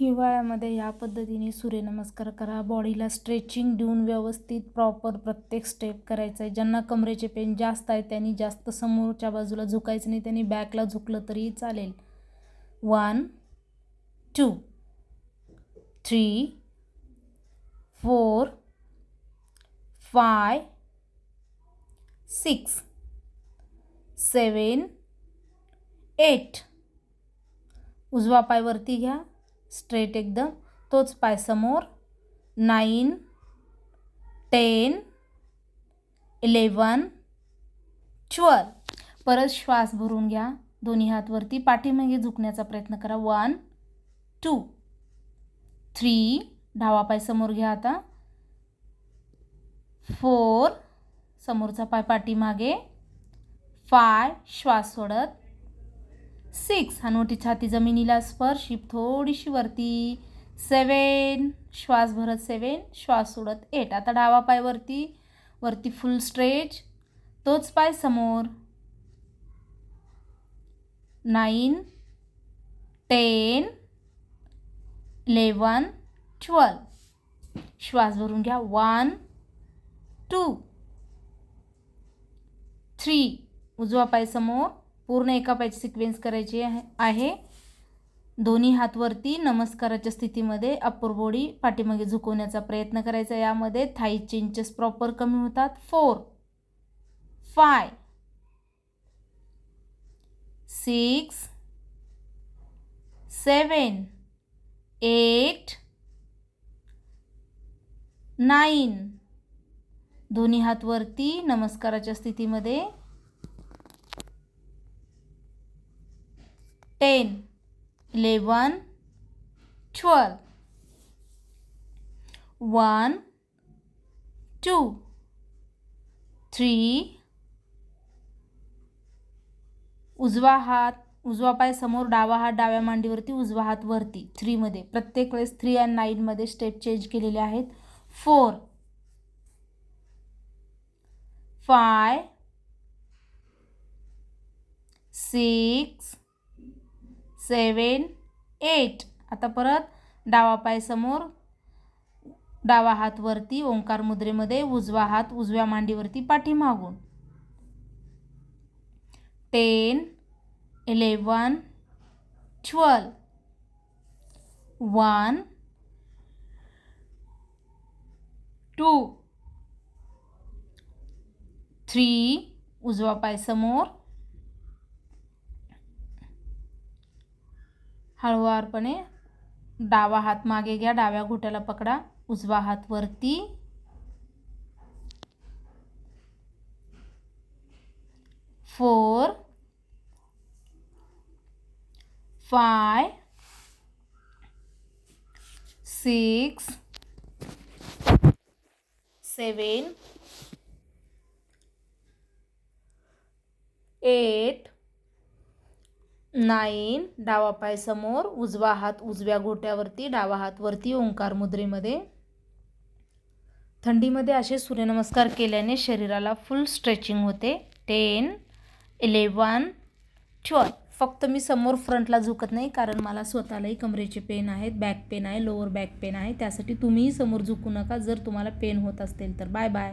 हिवाळ्यामध्ये या पद्धतीने सूर्यनमस्कार करा. बॉडीला स्ट्रेचिंग देऊन व्यवस्थित प्रॉपर प्रत्येक स्टेप करायचं आहे ज्यांना कमरेचे पेन जास्त आहे त्यांनी जास्त समोरच्या बाजूला झुकायचं नाही त्यांनी बॅकला झुकलं तरी चालेल. One two three four five six seven eight उजवा पाय वरती घ्या. स्ट्रेट एकदम. तोच पाय समोर. Nine ten eleven twelve. परत श्वास भरून घ्या. दोन्ही हातवरती पाठीमागे झुकण्याचा प्रयत्न करा. One two. थ्री. डावा पाय समोर घ्या आता. फोर. समोरचा पाय पाठीमागे. फाय. श्वास सोडत. सिक्स. हनुवटी छाती जमिनीला स्पर्शिप थोडीशी वरती. सेवन श्वास भरत सेवन श्वास सोडत एट. आता डावा पाय वरती वरती फुल स्ट्रेच. तोच पाय समोर. नाईन. टेन. Eleven twelve. श्वास भरून घ्या. One two three. उजवा पाय समोर. पूर्ण एका पायची सिक्वेन्स करायची आहे दोन्ही हातवरती नमस्काराच्या स्थितीमध्ये अप्पर बॉडी पाठीमागे झुकवण्याचा प्रयत्न करायचा. यामध्ये थाई चेंजेस प्रॉपर कमी होतात. Four five six seven eight nine दोन्ही हातवरती नमस्काराच्या स्थितीमध्ये ten eleven twelve one two three उजवा हात उजवा पाय समोर डावा हात डाव्या मांडीवरती उजवा हात वरती. थ्रीमध्ये प्रत्येक वेळेस थ्री अँड नाईनमध्ये स्टेप चेंज केलेले आहेत. Four five six seven eight. आता परत डावा पाय समोर डावा हात वरती ओंकार मुद्रेमध्ये उजवा हात उजव्या मांडीवरती पाठीमागून. Ten eleven twelve. One two. Three उजवा पाय समोर हळूवारपणे डावा हात मागे घ्या डाव्या घोट्याला पकडा. उजवा हात वरती. Four five six seven eight nine डावा पाय समोर उजवा हात उजव्या घोट्यावरती डावा हात वरती ओंकार मुद्रेमध्ये. थंडीमध्ये असे सूर्यनमस्कार केल्याने शरीराला फुल स्ट्रेचिंग होते. Ten eleven twelve. फक्त मी समोर फ्रंटला झुकत नाही कारण मला स्वतःलाही कमरेचे पेन आहेत बॅक पेन आहे लोअर बॅक पेन आहे. त्यासाठी तुम्हीही समोर झुकू नका जर तुम्हाला पेन होत असतील तर. Bye bye